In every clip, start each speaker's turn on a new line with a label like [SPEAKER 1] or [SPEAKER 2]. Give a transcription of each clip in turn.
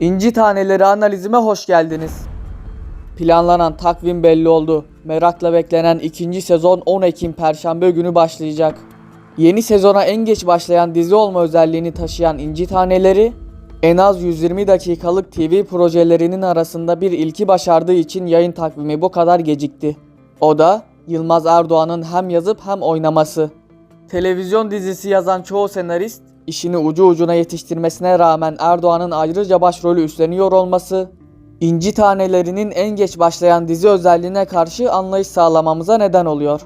[SPEAKER 1] İnci taneleri analizime hoş geldiniz. Planlanan takvim belli oldu. Merakla beklenen ikinci sezon 10 Ekim Perşembe günü başlayacak. Yeni sezona en geç başlayan dizi olma özelliğini taşıyan İnci Taneleri, en az 120 dakikalık TV projelerinin arasında bir ilki başardığı için yayın takvimi bu kadar gecikti. O da Yılmaz Erdoğan'ın hem yazıp hem oynaması. Televizyon dizisi yazan çoğu senarist, işini ucu ucuna yetiştirmesine rağmen Erdoğan'ın ayrıca başrolü üstleniyor olması, İnci Tanelerinin en geç başlayan dizi özelliğine karşı anlayış sağlamamıza neden oluyor.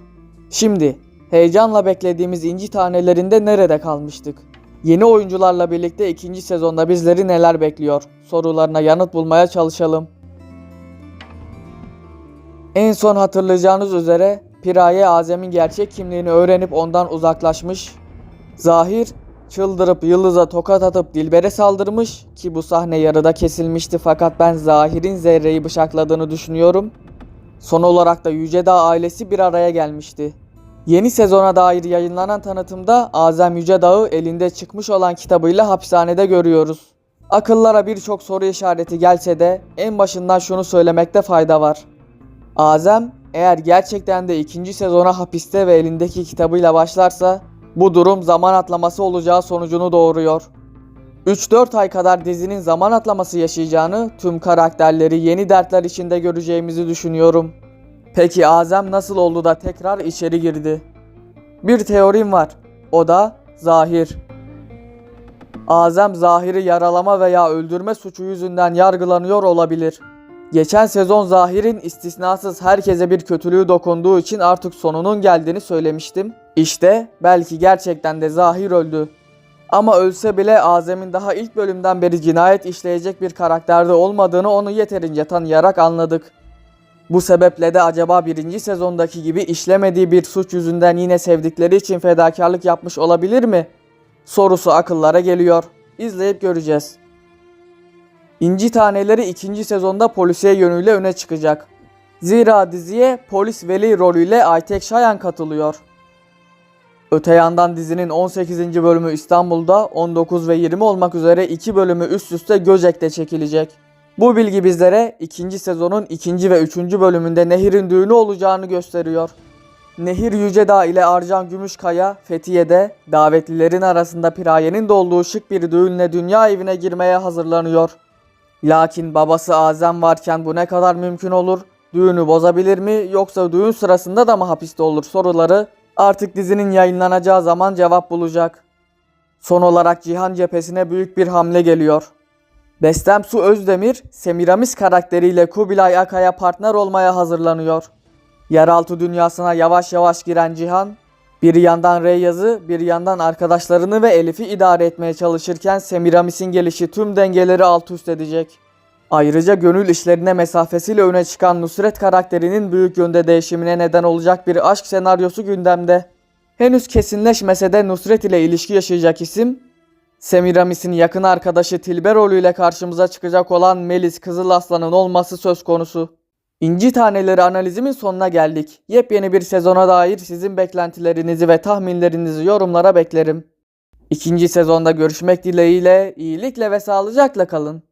[SPEAKER 1] Şimdi heyecanla beklediğimiz İnci Tanelerinde nerede kalmıştık? Yeni oyuncularla birlikte ikinci sezonda bizleri neler bekliyor? Sorularına yanıt bulmaya çalışalım. En son hatırlayacağınız üzere Piraye Azem'in gerçek kimliğini öğrenip ondan uzaklaşmış. Zahir çıldırıp Yıldız'a tokat atıp Dilber'e saldırmış ki bu sahne yarıda kesilmişti fakat ben Zahir'in Zerre'yi bıçakladığını düşünüyorum. Son olarak da Yücedağ ailesi bir araya gelmişti. Yeni sezona dair yayınlanan tanıtımda Azem Yücedağ'ı elinde çıkmış olan kitabıyla hapishanede görüyoruz. Akıllara birçok soru işareti gelse de en başından şunu söylemekte fayda var. Azem eğer gerçekten de ikinci sezona hapiste ve elindeki kitabıyla başlarsa bu durum zaman atlaması olacağı sonucunu doğuruyor. 3-4 ay kadar dizinin zaman atlaması yaşayacağını, tüm karakterleri yeni dertler içinde göreceğimizi düşünüyorum. Peki Azem nasıl oldu da tekrar içeri girdi? Bir teorim var. O da Zahir. Azem Zahir'i yaralama veya öldürme suçu yüzünden yargılanıyor olabilir. Geçen sezon Zahir'in istisnasız herkese bir kötülüğü dokunduğu için artık sonunun geldiğini söylemiştim. İşte belki gerçekten de Zahir öldü. Ama ölse bile Azem'in daha ilk bölümden beri cinayet işleyecek bir karakterde olmadığını onu yeterince tanıyarak anladık. Bu sebeple de acaba birinci sezondaki gibi işlemediği bir suç yüzünden yine sevdikleri için fedakarlık yapmış olabilir mi? Sorusu akıllara geliyor. İzleyip göreceğiz. İnci Taneleri ikinci sezonda polisiye yönüyle öne çıkacak. Zira diziye polis veli rolüyle Aytek Şayan katılıyor. Öte yandan dizinin 18. bölümü İstanbul'da 19 ve 20 olmak üzere iki bölümü üst üste Göcek'te çekilecek. Bu bilgi bizlere ikinci sezonun ikinci ve üçüncü bölümünde Nehir'in düğünü olacağını gösteriyor. Nehir Yücedağ ile Arcan Gümüşkaya Fethiye'de davetlilerin arasında Piraye'nin de olduğu şık bir düğünle dünya evine girmeye hazırlanıyor. Lakin babası Azem varken bu ne kadar mümkün olur? Düğünü bozabilir mi yoksa düğün sırasında da mı hapiste olur soruları artık dizinin yayınlanacağı zaman cevap bulacak. Son olarak Cihan cephesine büyük bir hamle geliyor. Bestem Su Özdemir, Semiramis karakteriyle Kubilay Akay'a partner olmaya hazırlanıyor. Yeraltı dünyasına yavaş yavaş giren Cihan, bir yandan Reyyaz'ı, bir yandan arkadaşlarını ve Elif'i idare etmeye çalışırken Semiramis'in gelişi tüm dengeleri alt üst edecek. Ayrıca gönül işlerine mesafesiyle öne çıkan Nusret karakterinin büyük yönde değişimine neden olacak bir aşk senaryosu gündemde. Henüz kesinleşmese de Nusret ile ilişki yaşayacak isim, Semiramis'in yakın arkadaşı Tilberoğlu ile karşımıza çıkacak olan Melis Kızılaslan'ın olması söz konusu. İnci taneleri analizimin sonuna geldik. Yepyeni bir sezona dair sizin beklentilerinizi ve tahminlerinizi yorumlara beklerim. İkinci sezonda görüşmek dileğiyle iyilikle ve sağlıcakla kalın.